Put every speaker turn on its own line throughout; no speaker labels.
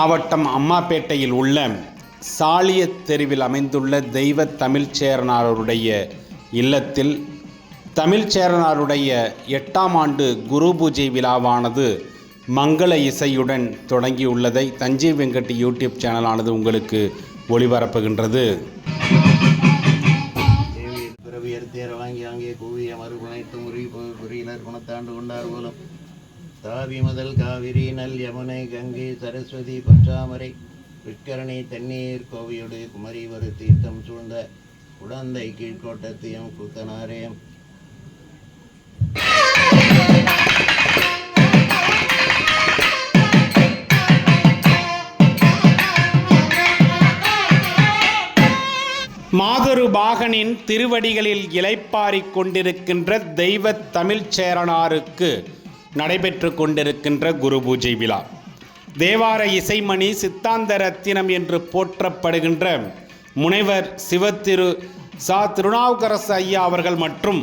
மாவட்டம் அம்மாப்பேட்டையில் உள்ள சாலியத் தெருவில் அமைந்துள்ள தெய்வ தமிழ்ச்சேரனாருடைய இல்லத்தில் தமிழ்ச்சேரனாருடைய எட்டாம் ஆண்டு குரு பூஜை விழாவானது மங்கள இசையுடன் தொடங்கியுள்ளதை தஞ்சை வெங்கட் யூடியூப் சேனலானது உங்களுக்கு ஒளிபரப்புகின்றது.
தேவி தேர வாங்கி அங்கே கூவிய மறுபுனைத்து முறி குறியினர் குணத்தாண்டு கொண்டார் போலும். தாவி முதல் காவிரி நல் யமுனை கங்கை சரஸ்வதி பற்றாமரை விட்கரணி தண்ணீர் கோவியோடு குமரி ஒரு தீர்த்தம் சூழ்ந்த குழந்தை கீழ்கோட்டத்தையும் குத்தனாரையும்
மாதரு பாகனின் திருவடிகளில் இலைப்பாரிக் கொண்டிருக்கின்ற தெய்வ தமிழ்ச்சேரனாருக்கு நடைபெற்று கொண்டிருக்கின்ற குரு பூஜை விழா. தேவார இசைமணி சித்தாந்த ரத்தினம் என்று போற்றப்படுகின்ற முனைவர் சிவத்திரு சா திருநாவுக்கரசு ஐயா அவர்கள் மற்றும்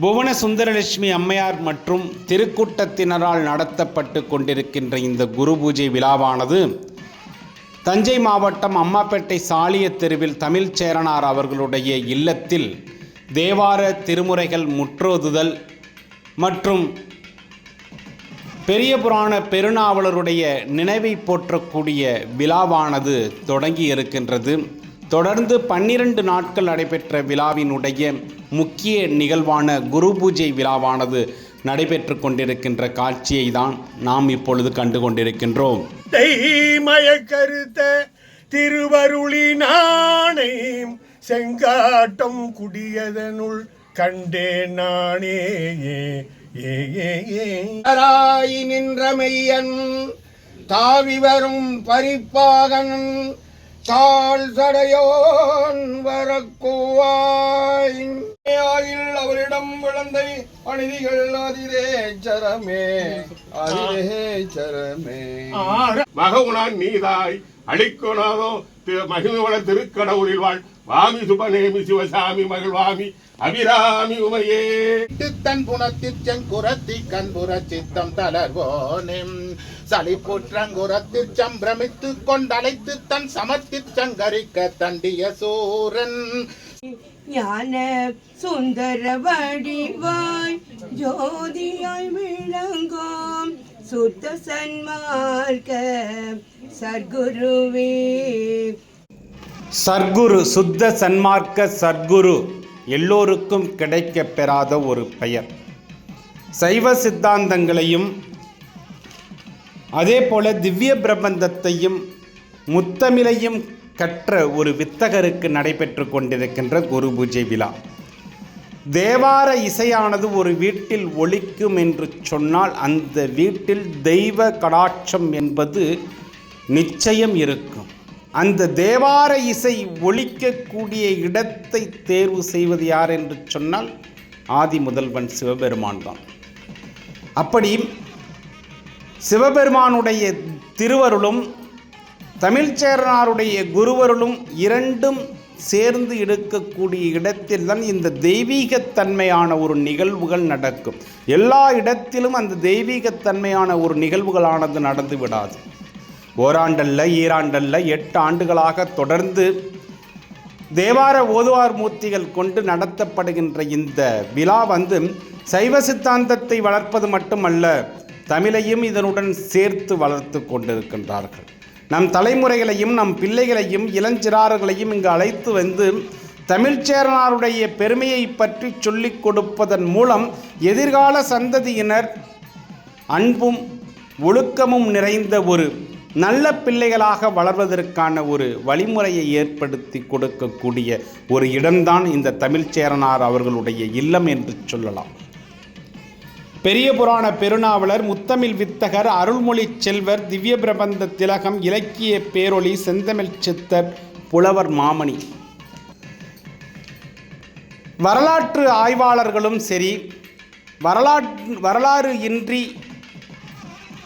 புவன சுந்தரலட்சுமி அம்மையார் மற்றும் திருக்கூட்டத்தினரால் நடத்தப்பட்டு கொண்டிருக்கின்ற இந்த குரு பூஜை விழாவானது தஞ்சை மாவட்டம் அம்மாப்பேட்டை சாலிய தெருவில் தமிழ் சேரனார் அவர்களுடைய இல்லத்தில் தேவார திருமுறைகள் முற்றோதுதல் மற்றும் பெரிய புராண பெருநாவலருடைய நினைவை போற்றக்கூடிய விழாவானது தொடங்கி இருக்கின்றது. தொடர்ந்து பன்னிரண்டு நாட்கள் நடைபெற்ற விழாவினுடைய முக்கிய நிகழ்வான குரு பூஜை விழாவானது நடைபெற்று கொண்டிருக்கின்ற காட்சியை தான் நாம் இப்பொழுது கண்டு கொண்டிருக்கின்றோம்
தெய்மய கருத்த திருவருளினானை செங்காட்டம் குடியதனுள் கண்டேன் நானேயே. ஏ ஏ ஏ. ஏ
ராய் நின்ற மெய்யன் தாவி வரும் பரிப்பாகன் தாழ் சடையோன் வரக்குவாய். ஆயில் அவரிடம் விளந்தை அநீதிகள் அதிரேச்சரமே அதிரேச்சரமே
மகவுனான் நீதாய் அழிக்குணாதோ மகிழ்வள திருக்கடவுளில் வாழ். வாமி சுபநேமி சிவசாமி மகிழ்வாமி. அபிராமி உமையே.
தன் புனத்திற் செங்குரத்தி கண்புற சித்தம் தளர்வோனேம் சளிப்புற்றங்குரத்திற் சம்பிரமித்து கொண்டழைத்து தன் சமத்திற் சங்கரிக்க தண்டிய சூரன்.
ஞான சுந்தர வடிவாய் ஜோதியாய் விளங்கும் சுத்த சன்மார்க்க சர்க்குருவே.
சர்க்குரு சுத்த சன்மார்க்க சர்க்குரு. எல்லோருக்கும் கிடைக்கப் பெறாத ஒரு பெயர். சைவ சித்தாந்தங்களையும் அதே போல திவ்ய பிரபந்தத்தையும் முத்தமிழையும் கற்ற ஒரு வித்தகருக்கு நடைபெற்று கொண்டிருக்கின்ற குரு பூஜை விழா. தேவார இசையானது ஒரு வீட்டில் ஒலிக்கும் என்று சொன்னால் அந்த வீட்டில் தெய்வ கடாட்சம் என்பது நிச்சயம் இருக்கும். அந்த தேவார இசை ஒழிக்கக்கூடிய இடத்தை தேர்வு செய்வது யார் என்று சொன்னால் ஆதி முதல்வன் சிவபெருமான் தான். அப்படி சிவபெருமானுடைய திருவருளும் தமிழ்ச்சேரனாருடைய குருவருளும் இரண்டும் சேர்ந்து எடுக்கக்கூடிய இடத்தில்தான் இந்த தெய்வீகத்தன்மையான ஒரு நிகழ்வுகள் நடக்கும். எல்லா இடத்திலும் அந்த தெய்வீகத்தன்மையான ஒரு நிகழ்வுகளானது நடந்து விடாது. ஓராண்டல்ல ஈராண்டல்ல எட்டு ஆண்டுகளாக தொடர்ந்து தேவார ஓதுவார் மூர்த்திகள் கொண்டு நடத்தப்படுகின்ற இந்த விழா வந்து சைவ சித்தாந்தத்தை வளர்ப்பது மட்டுமல்ல தமிழையும் இதனுடன் சேர்த்து வளர்த்து கொண்டிருக்கின்றார்கள். நம் தலைமுறைகளையும் நம் பிள்ளைகளையும் இளஞ்சிறார்களையும் இங்கு அழைத்து வந்து தமிழ்ச்சேரனாருடைய பெருமையை பற்றி சொல்லிக் கொடுப்பதன் மூலம் எதிர்கால சந்ததியினர் அன்பும் ஒழுக்கமும் நிறைந்த ஒரு நல்ல பிள்ளைகளாக வளர்வதற்கான ஒரு வழிமுறையை ஏற்படுத்தி கொடுக்கக்கூடிய ஒரு இடம்தான் இந்த தமிழ்ச்சேரனார் அவர்களுடைய இல்லம் என்று சொல்லலாம். பெரிய புராண பெருநாவலர் முத்தமிழ் வித்தகர் அருள்மொழி செல்வர் திவ்ய பிரபந்த திலகம் இலக்கிய பேரொளி செந்தமிழ் சித்தர் புலவர் மாமணி. வரலாற்று ஆய்வாளர்களும் சரி வரலாற்று வரலாறு இன்றி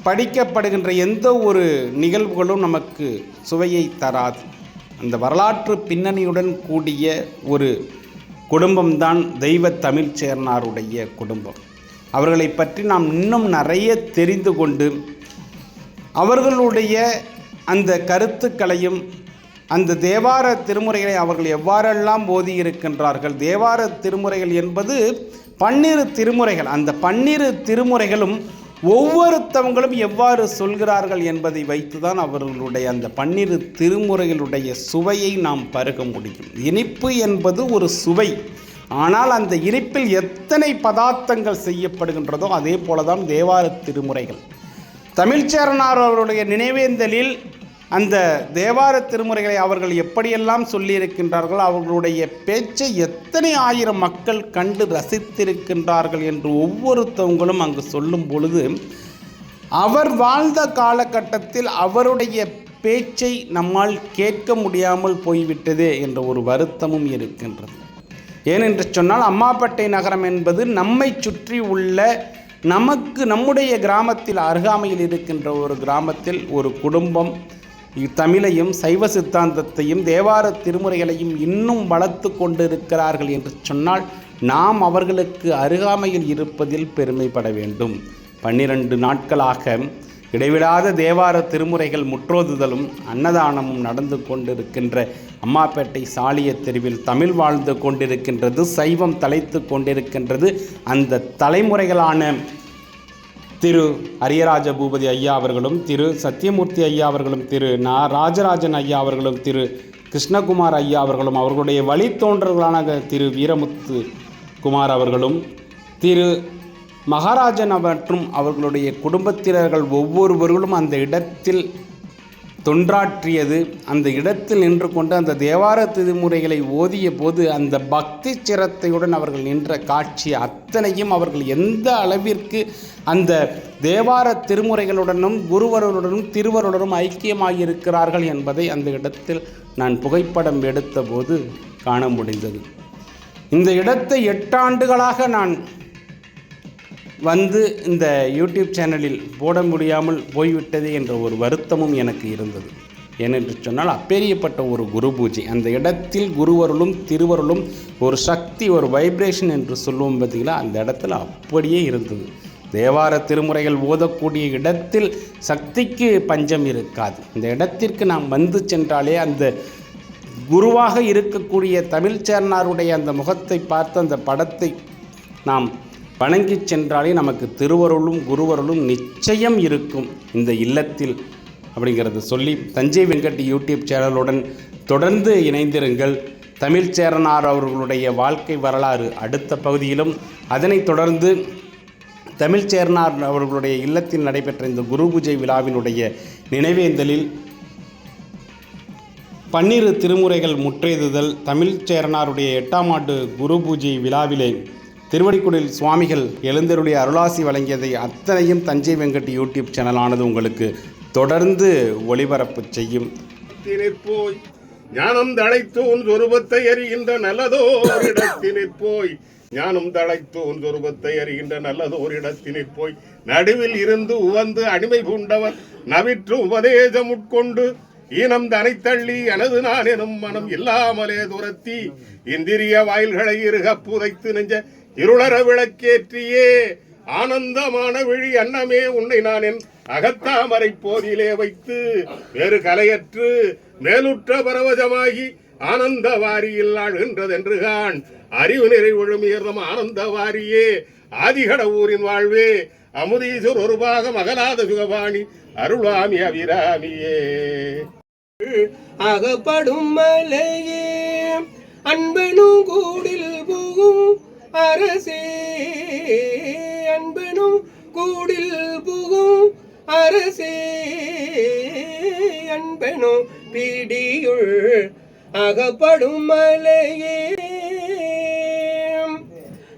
படிக்கப்படுகின்ற எந்த ஒரு நிகழ்வுகளும் நமக்கு சுவையை தராது. அந்த வரலாற்று பின்னணியுடன் கூடிய ஒரு குடும்பம்தான் தெய்வ தமிழ்ச்சேரனாருடைய குடும்பம். அவர்களை பற்றி நாம் இன்னும் நிறைய தெரிந்து கொண்டு அவர்களுடைய அந்த கருத்துக்களையும் அந்த தேவார திருமுறைகளை அவர்கள் எவ்வாறெல்லாம் போதியிருக்கின்றார்கள் தேவார திருமுறைகள் என்பது பன்னிரு திருமுறைகள் அந்த பன்னிரு திருமுறைகளும் ஒவ்வொருத்தவங்களும் எவ்வாறு சொல்கிறார்கள் என்பதை வைத்துதான் அவர்களுடைய அந்த பன்னிரு திருமுறைகளுடைய சுவையை நாம் பருக முடியும். இனிப்பு என்பது ஒரு சுவை. ஆனால் அந்த இனிப்பில் எத்தனை பதார்த்தங்கள் செய்யப்படுகின்றதோ அதே போலதான் தேவார திருமுறைகள். தமிழ்ச்சேரனார் அவருடைய நினைவேந்தலில் அந்த தேவார திருமுறைகளை அவர்கள் எப்படியெல்லாம் சொல்லியிருக்கின்றார்கள் அவர்களுடைய பேச்சை எத்தனை ஆயிரம் மக்கள் கண்டு ரசித்திருக்கின்றார்கள் என்று ஒவ்வொருத்தவங்களும் அங்கு சொல்லும் பொழுது அவர் வாழ்ந்த காலகட்டத்தில் அவருடைய பேச்சை நம்மால் கேட்க முடியாமல் போய்விட்டதே என்ற ஒரு வருத்தமும் இருக்கின்றது. ஏனென்று சொன்னால் அம்மாப்பேட்டை நகரம் என்பது நம்மை சுற்றி உள்ள நமக்கு நம்முடைய கிராமத்தில் அருகாமையில் இருக்கின்ற ஒரு கிராமத்தில் ஒரு குடும்பம் தமிழையும் சைவ சித்தாந்தத்தையும் தேவார திருமுறைகளையும் இன்னும் வளர்த்து கொண்டிருக்கிறார்கள் என்று சொன்னால் நாம் அவர்களுக்கு அருகாமையில் இருப்பதில் பெருமைப்பட வேண்டும். பன்னிரண்டு நாட்களாக இடைவிடாத தேவார திருமுறைகள் முற்றோதுதலும் அன்னதானமும் நடந்து கொண்டிருக்கின்ற அம்மாப்பேட்டை சாலிய தெருவில் தமிழ் வாழ்ந்து கொண்டிருக்கின்றது சைவம் தலைத்து கொண்டிருக்கின்றது. அந்த தலைமுறைகளான திரு அரியராஜ பூபதி ஐயா அவர்களும் திரு சத்தியமூர்த்தி ஐயா அவர்களும் திரு நா ராஜராஜன் ஐயா அவர்களும் திரு கிருஷ்ணகுமார் ஐயா அவர்களும் அவர்களுடைய வழித்தோன்றல்களான திரு வீரமுத்து குமார் அவர்களும் திரு மகாராஜன் மற்றும் அவர்களுடைய குடும்பத்தினர்கள் ஒவ்வொருவர்களும் அந்த இடத்தில் தொன்றாற்றியது. அந்த இடத்தில் நின்று கொண்டு அந்த தேவார திருமுறைகளை ஓதிய போது அந்த பக்தி சிரத்தையுடன் அவர்கள் நின்ற காட்சி அத்தனையும் அவர்கள் எந்த அளவிற்கு அந்த தேவார திருமுறைகளுடனும் குருவருடனும் திருவருடனும் ஐக்கியமாகியிருக்கிறார்கள் என்பதை அந்த இடத்தில் நான் புகைப்படம் எடுத்தபோது காண முடிந்தது. இந்த இடத்தை எட்டாண்டுகளாக நான் வந்து இந்த யூடியூப் சேனலில் போட முடியாமல் போய்விட்டது என்ற ஒரு வருத்தமும் எனக்கு இருந்தது. ஏனென்று சொன்னால் அப்பேரியப்பட்ட ஒரு குரு பூஜை. அந்த இடத்தில் குருவருளும் திருவருளும் ஒரு சக்தி ஒரு வைப்ரேஷன் என்று சொல்லுவோம் பார்த்தீங்களா? அந்த இடத்துல அப்படியே இருந்தது. தேவார திருமுறைகள் ஓதக்கூடிய இடத்தில் சக்திக்கு பஞ்சம் இருக்காது. இந்த இடத்திற்கு நாம் வந்து சென்றாலே அந்த குருவாக இருக்கக்கூடிய தமிழ்ச்சேர்னாருடைய அந்த முகத்தை பார்த்து அந்த படத்தை நாம் வணங்கி சென்றாலே நமக்கு திருவருளும் குருவருளும் நிச்சயம் இருக்கும் இந்த இல்லத்தில் அப்படிங்கிறத சொல்லி தஞ்சை வெங்கட் யூடியூப் சேனலுடன் தொடர்ந்து இணைந்திருங்கள். தமிழ்ச்சேரனார் அவர்களுடைய வாழ்க்கை வரலாறு அடுத்த பகுதியிலும். அதனைத் தொடர்ந்து தமிழ்ச்சேரனார் அவர்களுடைய இல்லத்தில் நடைபெற்ற இந்த குரு பூஜை விழாவினுடைய நினைவேந்தலில் பன்னிரு திருமுறைகள் முற்றெய்துதல் தமிழ்ச்சேரனாருடைய எட்டாம் ஆண்டு குரு பூஜை விழாவிலே திருவடிக்குடில் சுவாமிகள் எழுந்தருடைய அருளாசி வழங்கியதை அத்தனையும் தஞ்சை வெங்கட் யூடியூப் சேனலானது உங்களுக்கு தொடர்ந்து ஒளிபரப்பு செய்யும்.
இடத்தினிற் போய் ஞானம் தழைத்து உன் சொருபத்தை அறிகின்ற நல்லதோர் இடத்தினிற் போய் ஞானம் தழைத்து உன் சொருபத்தை அறிகின்ற நல்லதோர் இடத்தினிற் போய் நடுவில் இருந்து உவந்து அடிமை பூண்டவர் நவிற்று உபதேசம் உட்கொண்டு ஈனம் தனை தள்ளி எனது நான் எனும் மனம் இல்லாமலே துரத்தி இந்திரிய வாயில்களை இருக புதைத்து நெஞ்ச இருளற விளக்கேற்றியே ஆனந்தமான விழி அன்னமே உன்னை நான் என் அகத்தாமரை போதிலே வைத்து வேறு கலையற்று மேலுற்ற பரவசமாகி ஆனந்த வாரியில் ஆழ்கின்றதென்று காண் அறிவு நிறை ஒழுமியர்தம் ஆனந்த வாரியே ஆதிகட ஊரின் வாழ்வே அமுதீஸ்வர் ஒரு பாகம் அகலாத சுகபாணி அருளாமி அபிராமியே.
அகப்படும் மலையே அன்பனும் கூடில் போகும் அரசே அன்பனும் கூடில் புகும். அரசே அன்பனும் பிடியுள் அகப்படும் மலையே.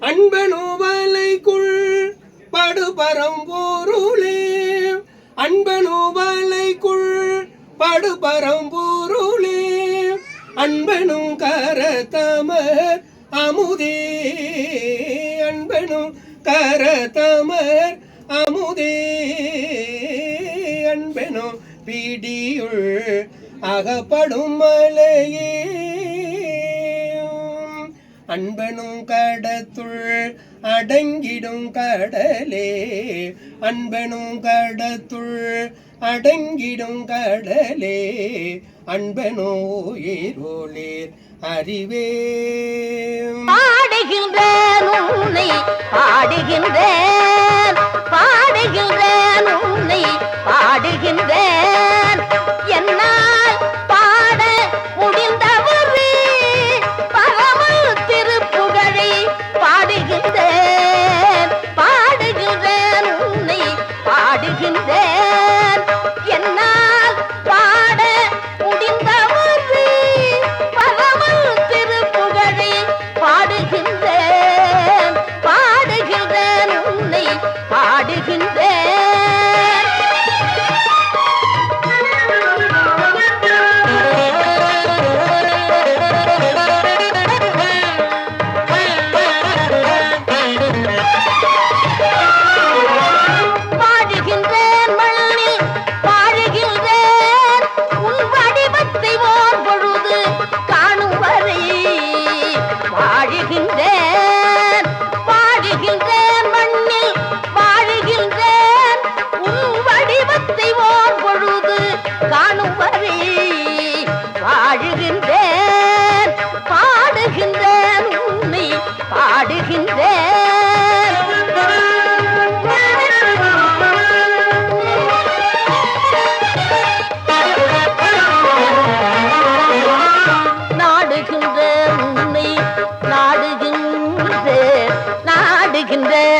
அன்பனும் வலைக்குள் படுபரம் பொருளே அன்பனும் வலைக்குள் படுபரம்பூருளே. அன்பனும் கரதமர் அமுதே அன்பனும் கரதமர் அமுதே அன்பனும் பிடியுள் அகப்படும் மலையே. அன்பனும் கடத்துள் அடங்கிடும் கடலே. அன்பனும் கடத்துள் அடங்கிடும் கடலே. அன்பனோ ஏரோளேர் அறிவே
பாடுகின்றேன் உன்னை பாடுகின்றேன் பாடுகின்றேன் உன்னை பாடுகின்றேன்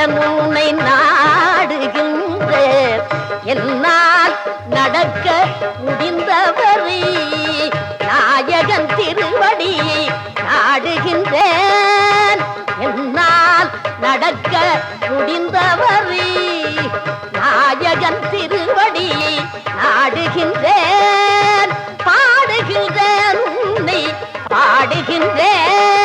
உன்னை நாடுகின்ற என்னால் நடக்க முடிந்தவரை. நாயகன் திருவடியை நாடுகின்றேன். என்னால் நடக்க முடிந்தவரை. நாயகன் திருவடியை நாடுகின்றேன். பாடுகின்றேன் உன்னை பாடுகின்றேன்.